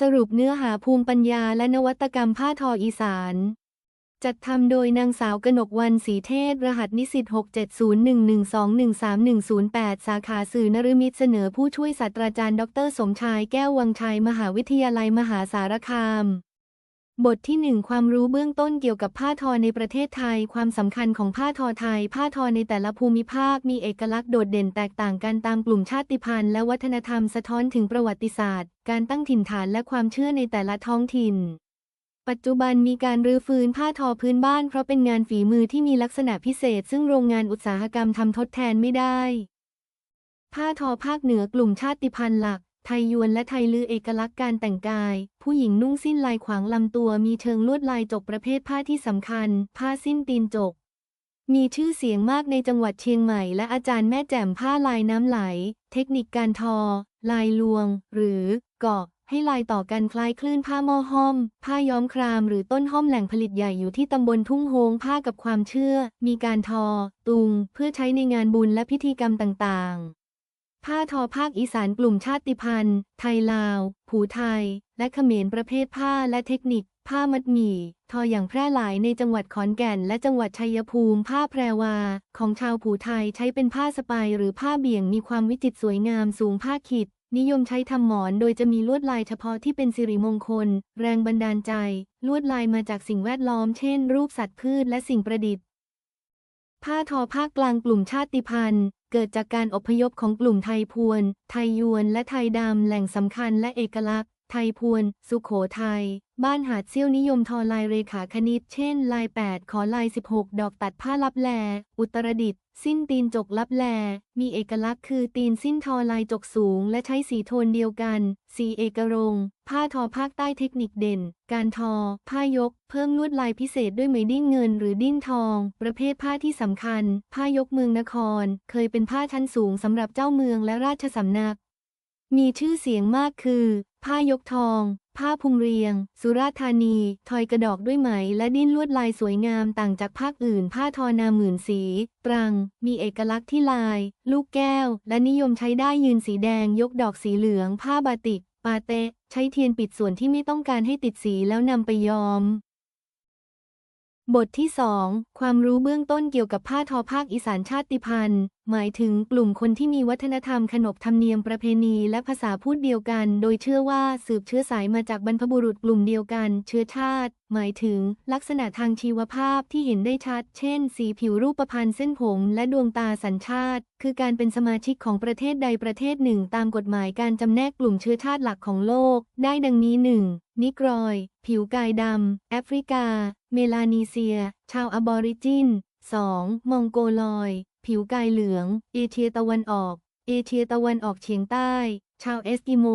สรุปเนื้อหาภูมิปัญญาและนวัตกรรมผ้าทออีสาน จัดทำโดยนางสาวกนกวันศรีเทศ รหัสนิสิต67011213108 สาขาสื่อนฤมิตรเสนอผู้ช่วยศาสตราจารย์ ดร สมชายแก้ววังชัย มหาวิทยาลัยมหาสารคาม บทที่ 1 ความรู้เบื้องต้นเกี่ยวกับผ้าทอในประเทศไทย ความสำคัญของผ้าทอไทย ผ้าทอในแต่ละภูมิภาคมีเอกลักษณ์โดดเด่นแตกต่างกันตามกลุ่มชาติพันธุ์และวัฒนธรรมสะท้อนถึงประวัติศาสตร์ การตั้งถิ่นฐานและความเชื่อในแต่ละท้องถิ่น ปัจจุบันมีการรื้อฟื้นผ้าทอพื้นบ้านเพราะเป็นงานฝีมือที่มีลักษณะพิเศษ ซึ่งโรงงานอุตสาหกรรมทำทดแทนไม่ได้ ผ้าทอภาคเหนือกลุ่มชาติพันธุ์หลัก ไทยยวนและไทยลือเอกลักษณ์การแต่งกาย ผู้หญิงนุ่งสิ้นลายขวางลำตัวมีเชิงลวดลายจกประเภทผ้าที่สำคัญ ผ้าสิ้นตีนจก มีชื่อเสียงมากในจังหวัดเชียงใหม่และอาจารย์แม่แจ่มผ้าลายน้ำไหล เทคนิคการทอ ลายลวง หรือเกาะให้ลายต่อกันคล้ายคลื่นผ้าหม้อห้อม ผ้าย้อมครามหรือต้นห้อมแหล่งผลิตใหญ่อยู่ที่ตำบลทุ่งโฮงผ้ากับความเชื่อ มีการทอ ตุง เพื่อใช้ในงานบุญและพิธีกรรมต่างๆ ผ้าทอภาคอีสานกลุ่มชาติพันธุ์ ไทยลาว ผูไทย และเขมรประเภทผ้าและเทคนิค ผ้ามัดหมี่ ทออย่างแพร่หลายในจังหวัดขอนแก่น และจังหวัดชัยภูมิ ผ้าแพรวา ของชาวผูไทยใช้เป็นผ้าสบายหรือผ้าเบี่ยงมีความวิจิตรสวยงามสูงผ้าขิดนิยมใช้ทำหมอนโดยจะมีลวดลายเฉพาะที่เป็นสิริมงคล แรงบันดาลใจ ลวดลายมาจากสิ่งแวดล้อมเช่น รูปสัตว์พืชและสิ่งประดิษฐ์ ผ้าทอภาคกลางกลุ่มชาติพันธุ์ เกิดจากการอพยพของกลุ่มไทยพวน ไทยยวน และไทยดำ แหล่งสำคัญและเอกลักษณ์ ไทยพวน สุโขทัย บ้านหาดเซี่ยวนิยมทอลายเรขาคณิต เช่น ลาย 8 ขอลาย 16 ดอกตัดผ้าลับแล อุตรดิตถ์สิ้นตีนจกลับแล มีเอกลักษณ์คือตีนสิ้นทอลายจกสูง และใช้สีโทนเดียวกัน สีเอกรงผ้าทอภาคใต้เทคนิคเด่น การทอ ผ้ายก เพิ่มลวดลายพิเศษด้วยไหมดิ้นเงินหรือดิ้นทอง ประเภทผ้าที่สำคัญ ผ้ายกเมืองนคร เคยเป็นผ้าชั้นสูงสำหรับเจ้าเมืองและราชสำนัก มีชื่อเสียงมากคือ ผ้ายกทอง ผ้าพุงเรียง สุราธานี ทอยกระดอกด้วยไหม และดิ้นลวดลายสวยงามต่างจากภาคอื่น ผ้าทอนาหมื่นสี ตรัง มีเอกลักษณ์ที่ลาย ลูกแก้ว และนิยมใช้ได้ยืนสีแดง ยกดอกสีเหลือง ผ้าบาติก ปาเตะ ใช้เทียนปิดส่วนที่ไม่ต้องการให้ติดสีแล้วนำไปย้อม บทที่ 2 ความรู้เบื้องต้นเกี่ยวกับผ้าทอภาคอีสานชาติพันธุ์ หมายถึงกลุ่มคนที่มีวัฒนธรรมขนบธรรมเนียมประเพณีและภาษาพูดเดียวกัน โดยเชื่อว่าสืบเชื้อสายมาจากบรรพบุรุษกลุ่มเดียวกัน เชื้อชาติ หมายถึง ลักษณะทางชีวภาพที่เห็นได้ชัด เช่น สีผิวรูปพรรณเส้นผม และดวงตาสัญชาติ คือการเป็นสมาชิกของประเทศใดประเทศหนึ่ง ตามกฎหมายการจำแนกกลุ่มเชื้อชาติหลักของโลก ได้ดังนี้ 1. นิกรอย ผิวกายดำแอฟริกา เมลานีเซีย ชาวอบอริจิน 2. มองโกลอย ผิวกายเหลือง เอเชียตะวันออก เอเชียตะวันออกเฉียงใต้ ชาวเอสกิโม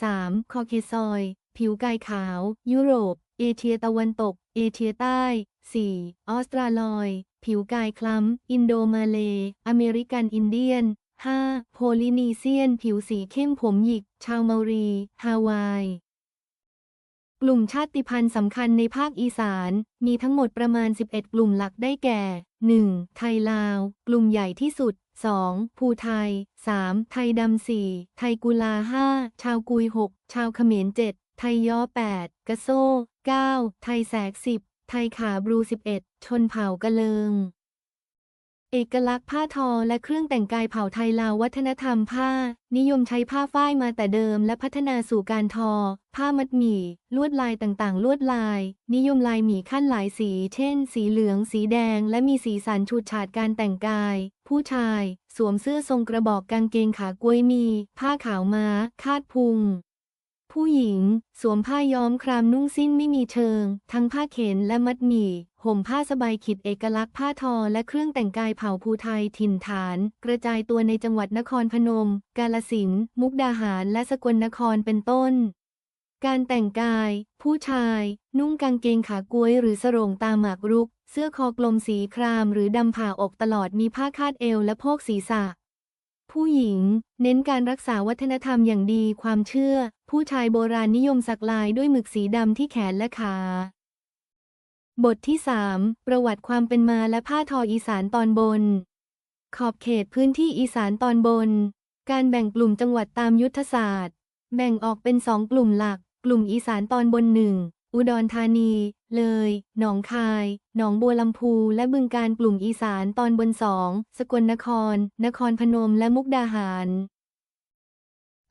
3. คอเคซอย ผิวกายขาว ยุโรป เอเชียตะวันตก เอเชียใต้ 4. ออสตราลอย ผิวกายคล้ำ อินโดมาเล อเมริกันอินเดียน 5. โพลินีเซียน ผิวสีเข้มผมหยิก ชาวเมารี ฮาวาย กลุ่มชาติพันธุ์สำคัญในภาคอีสาน มีทั้งหมดประมาณ 11 กลุ่มหลักได้แก่ 1. ไทยลาว กลุ่มใหญ่ที่สุด 2. ภูไทย 3. ไทยดำ 4. ไทยกุลา 5. ชาวกุย 6. ชาวเขมร 7. ไทยย้อ 8. กะโซ่ 9. ไทยแสก 10. ไทยขาบรู 11. ชนเผ่ากะเลิง เอกลักษณ์ผ้าทอและเครื่องแต่งกายเผ่าไทยลาววัฒนธรรมผ้า นิยมใช้ผ้าฝ้ายมาแต่เดิมและพัฒนาสู่การทอ ผ้ามัดหมี่ ลวดลายต่างๆ ลวดลาย นิยมลายหมี่ขั้นหลายสี เช่น สีเหลือง สีแดง และมีสีสันฉูดฉาดการแต่งกาย ผู้ชาย สวมเสื้อทรงกระบอกกางเกงขากล้วยมี ผ้าขาวม้า คาดพุงผู้หญิง สวมผ้าย้อมครามนุ่งสิ้นไม่มีเชิง ทั้งผ้าเข็นและมัดหมี่ ห่มผ้าสบายขิดเอกลักษณ์ผ้าทอและเครื่องแต่งกายเผ่าภูไทยถิ่นฐาน กระจายตัวในจังหวัดนครพนม กาลสินมุกดาหารและสกลนครเป็นต้น การแต่งกาย ผู้ชาย นุ่งกางเกงขากล้วยหรือสรงตาหมากรุก เสื้อคอกลมสีครามหรือดำผ่าอกตลอดมีผ้าคาดเอวและโพกศีรษะผู้หญิง เน้นการรักษาวัฒนธรรมอย่างดีความเชื่อ ผู้ชายโบราณนิยมสักลายด้วยหมึกสีดำที่แขนและขา บทที่ 3 ประวัติความเป็นมาและผ้าทออีสานตอนบน ขอบเขตพื้นที่อีสานตอนบน การแบ่งกลุ่มจังหวัดตามยุทธศาสตร์ แบ่งออกเป็นสองกลุ่มหลัก กลุ่มอีสานตอนบนหนึ่งอุดรธานี เลย หนองคาย หนองบัวลำพู และบึงการกลุ่มอีสานตอนบนสองสกลนคร นครพนมและมุกดาหาร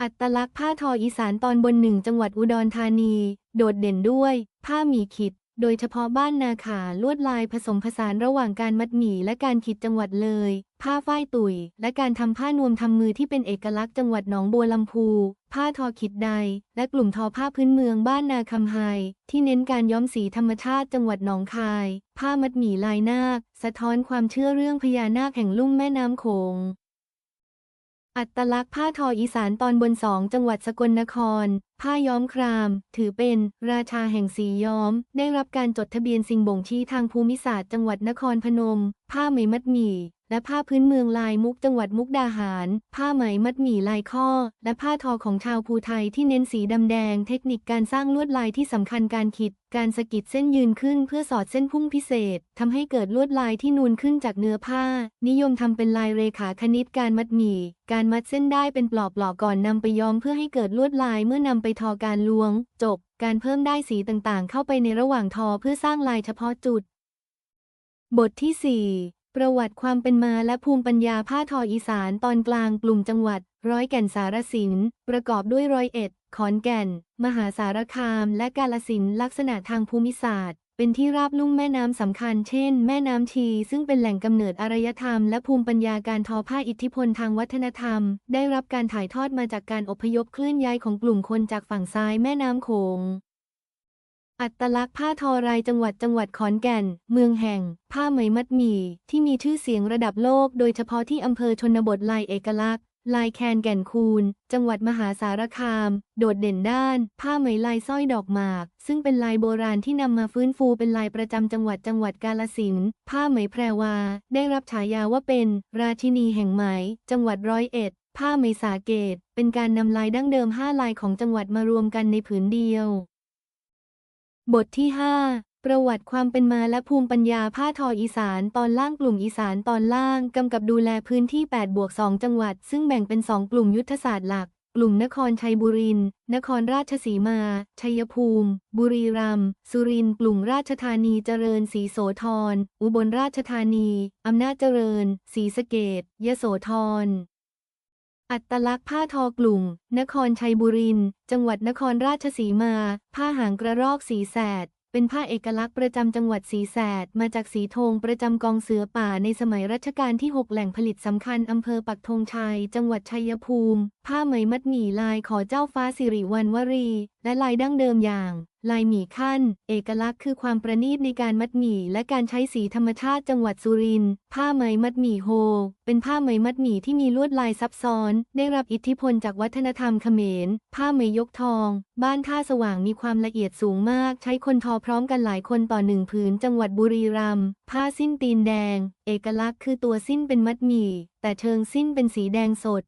อัตลักษณ์ผ้าทออีสานตอนบนหนึ่งจังหวัดอุดรธานี โดดเด่นด้วย ผ้าหมีขิด โดยเฉพาะบ้านนาขาลวดลายผสมผสานระหว่างการมัดหมี่และการขิดจังหวัดเลย ผ้าฝ้ายตุย และการทำผ้านวมทำมือที่เป็นเอกลักษณ์จังหวัดหนองบัวลำพู ผ้าทอขิดใด และกลุ่มทอผ้าพื้นเมืองบ้านนาคำไฮที่เน้นการย้อมสีธรรมชาติจังหวัดหนองคาย ผ้ามัดหมี่ลายนาค สะท้อนความเชื่อเรื่องพญานาคแห่งลุ่มแม่น้ำโขง อัตลักษณ์ผ้าทออีสานตอนบนสองจังหวัดสกลนคร ผ้าย้อมคราม ถือเป็นราชาแห่งสีย้อม ได้รับการจดทะเบียนสิ่งบ่งชี้ทางภูมิศาสตร์จังหวัดนครพนม ผ้าไหมมัดหมี่ และผ้าพื้นเมืองลายมุกจังหวัดมุกดาหาร ผ้าไหมมัดหมี่ลายข้อ และผ้าทอของชาวภูไทยที่เน้นสีดำแดง เทคนิคการสร้างลวดลายที่สำคัญการขีดการสกิดเส้นยืนขึ้นเพื่อสอดเส้นพุ่งพิเศษทำให้เกิดลวดลายที่นูนขึ้นจากเนื้อผ้า นิยมทำเป็นลายเรขาคณิตการมัดหมี่ การมัดเส้นได้เป็นปลอกๆก่อนนำไปย้อมเพื่อให้เกิดลวดลายเมื่อนำไปทอการลวง จบ การเพิ่มได้สีต่างๆ เข้าไปในระหว่างทอเพื่อสร้างลายเฉพาะจุด บทที่ 4 ประวัติความเป็นมาและภูมิปัญญาผ้าทออีสานตอนกลางกลุ่มจังหวัด ร้อยแก่นสารสิน ประกอบด้วยร้อยเอ็ด ขอนแก่น มหาสารคาม และกาลสินลักษณะทางภูมิศาสตร์ เป็นที่ราบลุ่มแม่น้ำสำคัญ เช่น แม่น้ำชี ซึ่งเป็นแหล่งกำเนิดอารยธรรมและภูมิปัญญาการทอผ้าอิทธิพลทางวัฒนธรรม ได้รับการถ่ายทอดมาจากการอพยพเคลื่อนย้ายของกลุ่มคนจากฝั่งซ้ายแม่น้ำโขง อัตลักษณ์ผ้าทอรายจังหวัดจังหวัดขอนแก่น เมืองแห่ง ผ้าไหมมัดหมี่ที่มีชื่อเสียงระดับโลก โดยเฉพาะที่อำเภอชนบทลายเอกลักษณ์ ลายแคนแก่นคูน จังหวัดมหาสารคาม โดดเด่นด้าน ผ้าไหมลายสร้อยดอกหมาก ซึ่งเป็นลายโบราณที่นำมาฟื้นฟูเป็นลายประจำจังหวัดจังหวัดกาลสินผ้าไหมแพรวา ได้รับฉายาว่าเป็น ราชินีแห่งไหม จังหวัดร้อยเอ็ด ผ้าไหมสาเกต เป็นการนำลายดั้งเดิมห้าลายของจังหวัดมารวมกันในผืนเดียว บทที่ 5 ประวัติความเป็นมาและภูมิปัญญาผ้าทออีสานตอนล่างกลุ่มอีสานตอนล่าง กำกับดูแลพื้นที่8บวก2จังหวัด ซึ่งแบ่งเป็น 2 กลุ่มยุทธศาสตร์หลัก กลุ่มนครชัยบุรีนครราชสีมา ชัยภูมิ บุรีรัมย์สุรินทร์กลุ่มราชธานีเจริญศรีโสธรอุบลราชธานี อำนาจเจริญศรีสะเกดยโสธร อัตลักษณ์ผ้าทอกลุ่ม นครชัยบุรีจังหวัดนครราชสีมา ผ้าหางกระรอกสีแสด เป็นผ้าเอกลักษณ์ประจำจังหวัดสีแสด มาจากสีธงประจำกองเสือป่าในสมัยรัชกาลที่ 6 แหล่งผลิตสำคัญอำเภอปักธงชัย จังหวัดชัยภูมิ ผ้าไหมมัดหมี่ลายขอเจ้าฟ้าสิริวัณวรี และลายดั้งเดิมอย่าง ลายหมี่ขั้น เอกลักษณ์คือความประณีตในการมัดหมี่และการใช้สีธรรมชาติจังหวัดสุรินทร์ผ้าไหมมัดหมี่โฮ เป็นผ้าไหมมัดหมี่ที่มีลวดลายซับซ้อน ได้รับอิทธิพลจากวัฒนธรรมเขมร ผ้าไหมยกทอง บ้านท่าสว่างมีความละเอียดสูงมาก ใช้คนทอพร้อมกันหลายคนต่อหนึ่งผืนจังหวัดบุรีรัมย์ผ้าสิ้นตีนแดง เอกลักษณ์คือตัวสิ้นเป็นมัดหมี่แต่เชิงสิ้นเป็นสีแดงสด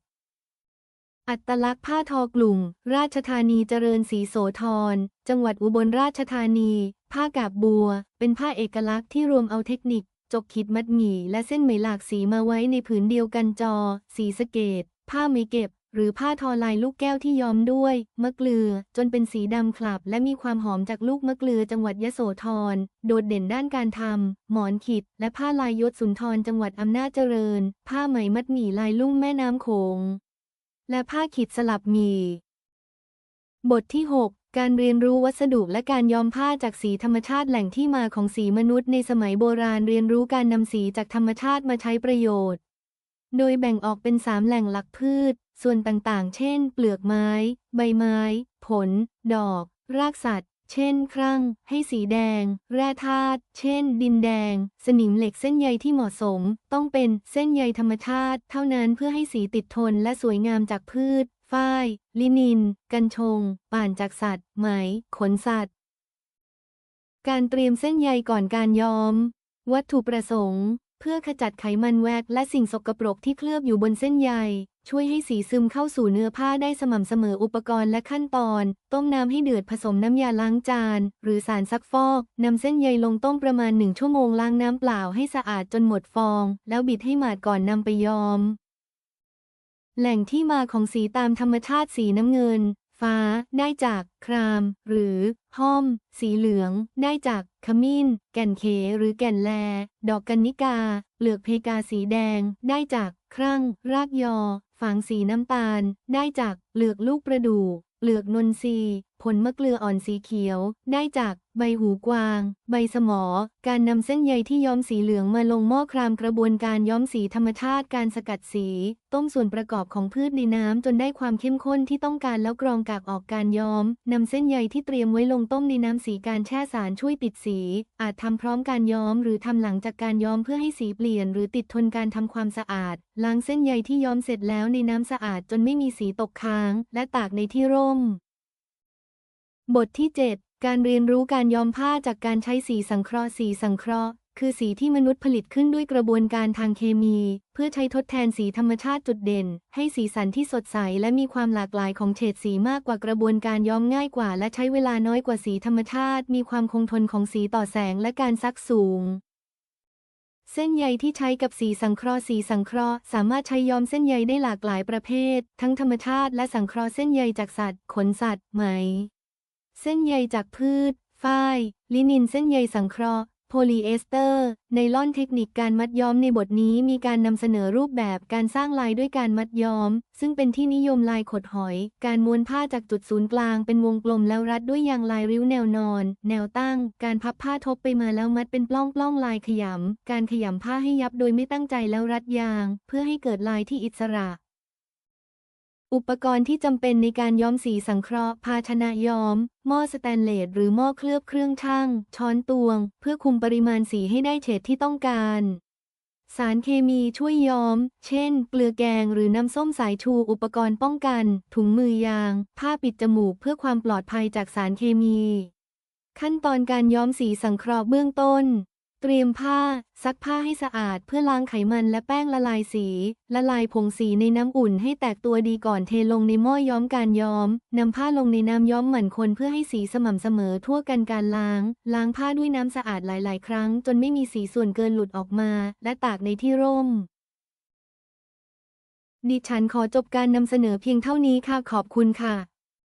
อัตลักษณ์ผ้าทอกลุ่ม ราชธานีเจริญศรีโสธร จังหวัดอุบลราชธานี ผ้ากาบบัว เป็นผ้าเอกลักษณ์ที่รวมเอาเทคนิค จกขีดมัดหมี่ และเส้นไหมหลากสีมาไว้ในผืนเดียวกันจอ สีสะเกต ผ้าไหมเก็บ หรือผ้าทอลายลูกแก้วที่ย้อมด้วย มะเกลือ จนเป็นสีดำคลับ และมีความหอมจากลูกมะเกลือจังหวัดยโสธร โดดเด่นด้านการทำหมอนขิด และผ้าลายยศสุนทรจังหวัดอำนาจเจริญ ผ้าไหมมัดหมี่ลายลุ่มแม่น้ำโขง และผ้าขีดสลับมี บทที่ 6 การเรียนรู้วัสดุและการย้อมผ้าจากสีธรรมชาติแหล่งที่มาของสีมนุษย์ในสมัยโบราณเรียนรู้การนำสีจากธรรมชาติมาใช้ประโยชน์ โดยแบ่งออกเป็นสามแหล่งหลักพืช ส่วนต่างๆ เช่น เปลือกไม้ ใบไม้ ผล ดอก รากสัตว์ เช่น ครั่ง ให้สีแดง แร่ธาตุ เช่น ดินแดง สนิมเหล็กเส้นใยที่เหมาะสม ต้องเป็นเส้นใยธรรมชาติ เท่านั้นเพื่อให้สีติดทนและสวยงามจากพืช ฝ้าย ลินิน กัญชง ป่านจากสัตว์ ไหม ขนสัตว์ การเตรียมเส้นใยก่อนการย้อม วัตถุประสงค์ เพื่อขจัดไขมันแวกและสิ่งสกปรกที่เคลือบอยู่บนเส้นใย ช่วยให้สีซึมเข้าสู่เนื้อผ้าได้สม่ำเสมออุปกรณ์และขั้นตอน ต้มน้ำให้เดือดผสมน้ำยาล้างจาน หรือสารซักฟอกนำเส้นใยลงต้มประมาณหนึ่งชั่วโมงล้างน้ำเปล่าให้สะอาดจนหมดฟอง แล้วบิดให้หมาดก่อนนำไปย้อม แหล่งที่มาของสีตามธรรมชาติสีน้ำเงิน ฟ้า ได้จาก คราม หรือห้อม สีเหลือง ได้จากขมิ้น แก่นเขหรือแก่นแล ดอกกันนิกาเปลือกเพกาสีแดง ได้จากครั่ง รากยอ ฝางสีน้ำตาล ได้จากเปลือกลูกประดู่เปลือกนนทรีผลมะเกลืออ่อนสีเขียว ได้จาก ใบหูกวาง ใบสมอ การนำเส้นใยที่ย้อมสีเหลืองมาลงหม้อครามกระบวนการย้อมสีธรรมชาติการสกัดสี ต้มส่วนประกอบของพืชในน้ำจนได้ความเข้มข้นที่ต้องการแล้วกรองกากออกการย้อมนำเส้นใยที่เตรียมไว้ลงต้มในน้ำสีการแช่สารช่วยติดสี อาจทำพร้อมการย้อมหรือทำหลังจากการย้อมเพื่อให้สีเปลี่ยน หรือติดทนการทำความสะอาดล้างเส้นใยที่ย้อมเสร็จแล้วในน้ำสะอาดจนไม่มีสีตกค้าง และตากในที่ร่ม บทที่ 7 การเรียนรู้การย้อมผ้าจากการใช้สีสังเคราะห์สีสังเคราะห์คือสีที่มนุษย์ผลิตขึ้นด้วยกระบวนการทางเคมี เพื่อใช้ทดแทนสีธรรมชาติจุดเด่น ให้สีสันที่สดใสและมีความหลากหลายของเฉดสีมากกว่ากระบวนการย้อมง่ายกว่า และใช้เวลาน้อยกว่าสีธรรมชาติ มีความคงทนของสีต่อแสงและการซักสูง เส้นใยที่ใช้กับสีสังเคราะห์สีสังเคราะห์สามารถใช้ย้อมเส้นใยได้หลากหลายประเภท ทั้งธรรมชาติและสังเคราะห์เส้นใยจากสัตว์ ขนสัตว์ไหม เส้นใยจากพืช ฝ้าย ลินิน เส้นใยสังเคราะห์ โพลีเอสเตอร์ ไนลอนเทคนิคการมัดย้อมในบทนี้มีการนำเสนอรูปแบบการสร้างลายด้วยการมัดย้อม ซึ่งเป็นที่นิยมลายขดหอย การม้วนผ้าจากจุดศูนย์กลางเป็นวงกลมแล้วรัดด้วยยางลายริ้วแนวนอน แนวตั้ง การพับผ้าทบไปมาแล้วมัดเป็นปล้องปล้องลายขยำ การขยำผ้าให้ยับโดยไม่ตั้งใจแล้วรัดยาง เพื่อให้เกิดลายที่อิสระ อุปกรณ์ที่จำเป็นในการย้อมสีสังเคราะห์ ภาชนะย้อม หม้อสแตนเลสหรือหม้อเคลือบเครื่องช่างช้อนตวง เพื่อคุมปริมาณสีให้ได้เฉดที่ต้องการ สารเคมีช่วยย้อม เช่น เกลือแกงหรือน้ำส้มสายชูอุปกรณ์ป้องกัน ถุงมือยาง ผ้าปิดจมูกเพื่อความปลอดภัยจากสารเคมี ขั้นตอนการย้อมสีสังเคราะห์เบื้องต้น เตรียมผ้า ซักผ้าให้สะอาดเพื่อล้างไขมันและแป้งละลายสี ละลายผงสีในน้ำอุ่นให้แตกตัวดีก่อนเทลงในหม้อย้อมการย้อมนำผ้าลงในน้ำย้อมหมั่นคนเพื่อให้สีสม่ำเสมอทั่วกันการล้าง ล้างผ้าด้วยน้ำสะอาดหลาย ๆ ครั้ง จนไม่มีสีส่วนเกินหลุดออกมา และตากในที่ร่มดิฉันขอจบการนำเสนอเพียงเท่านี้ค่ะขอบคุณค่ะ